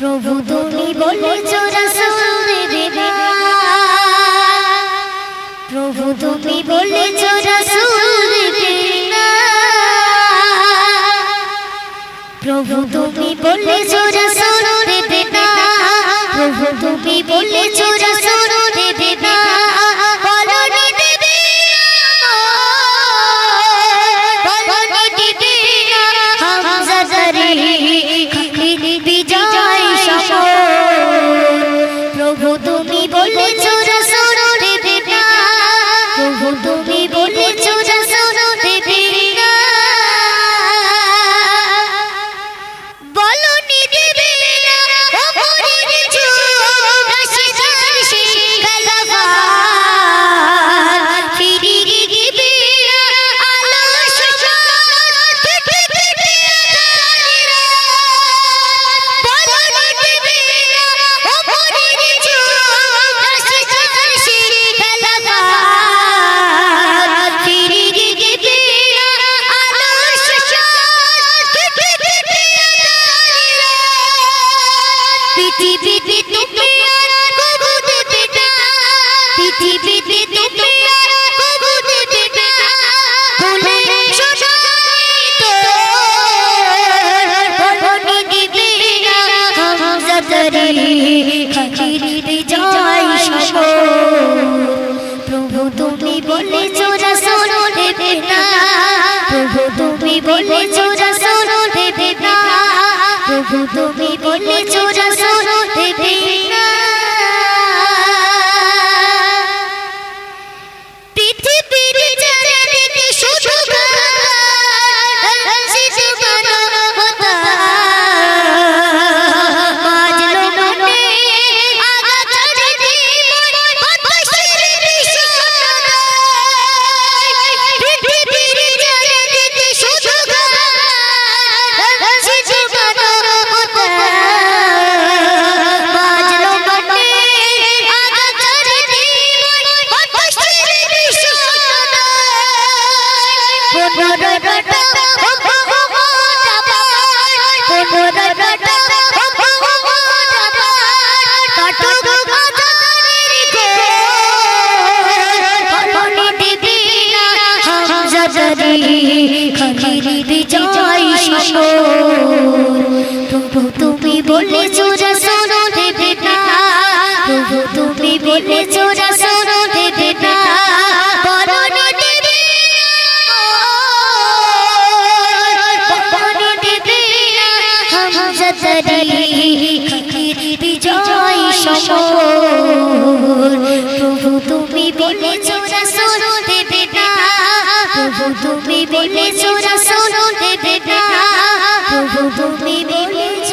প্রভু তুমি বলেছ রাসূল দেবে। প্রভু তুমি বলেছ প্রভু তুমি বলেছ পৃথিবীতে তুমি আর কবু দেবে না ভুলে শোষণিত বলনি দিবে না। প্রভু তুমি বলেছ রাসূল দেবে না। প্রভু তুমি বলেছ রাসূল দেবে না প্রভু তুমি বলেছ রাসূল দেবে না। তুমি বলেছ রাসূল তুমি বলেছ রাসূল দেবে না। প্রভু তুমি বলেছ রাসূল দেবে না। প্রভু তুমি বলেছ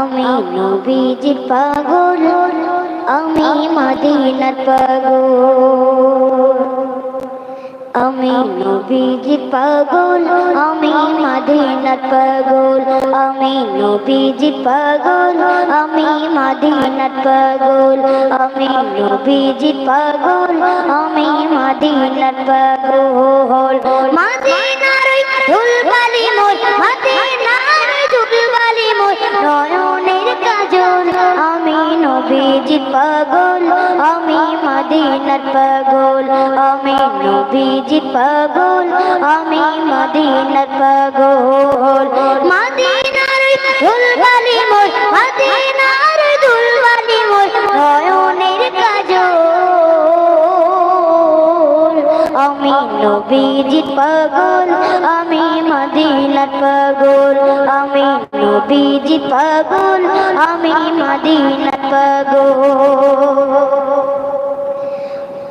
আমি নবীজির পাগল, আমি মদিনার পাগল। আমি নবীজি পাগল, আমি মাদিনাত পাগল, আমি নবীজি পাগল, আমি মাদিনাত পাগল, আমি নবীজি পাগল, আমি মাদিনাত পাগল মদিনার মদিনার পাগল, আমি নবীজির পাগল, আমি মদিনার পাগল। মদিনার ওই ধুলবালি মোর, মদিনার ওই ধুলবালি মোর, নয়নের কাজল। আমি নবীজির পাগল, আমি মদিনার পাগল। আমি নবীজির পাগল, আমি মদিনার পাগল।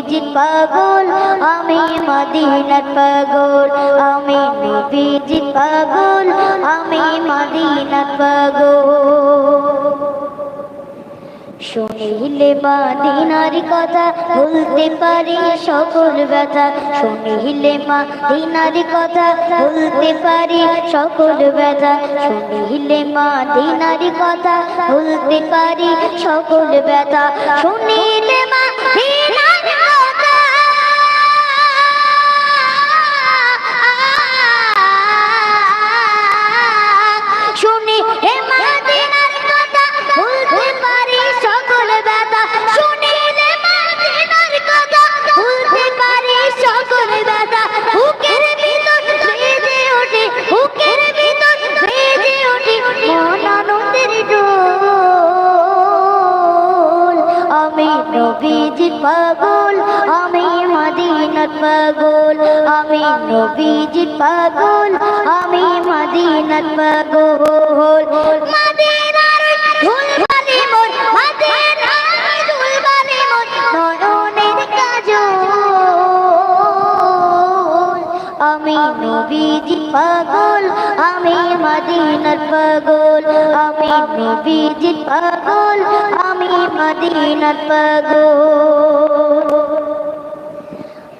নবীজি পাগল, আমি মদিনার পাগল, আমি নবীজি পাগল, আমি মদিনার পাগল। শুনিলে মাদিনার কথা ভুলতে পারি সকল ব্যথা। শুনিলে মাদিনার কথা ভুলতে পারি সকল ব্যথা। শুনিলে মাদিনার কথা ভুলতে পারি সকল ব্যথা। শুনিলে মাদিনার পাগল, আমি নবীজি পাগল, আমি মদিনার পাগল। মদিনার আমি নবীজি পাগল, আমি মদিনার পাগল, আমি নবীজি পাগল, আমি মদিনার পাগল।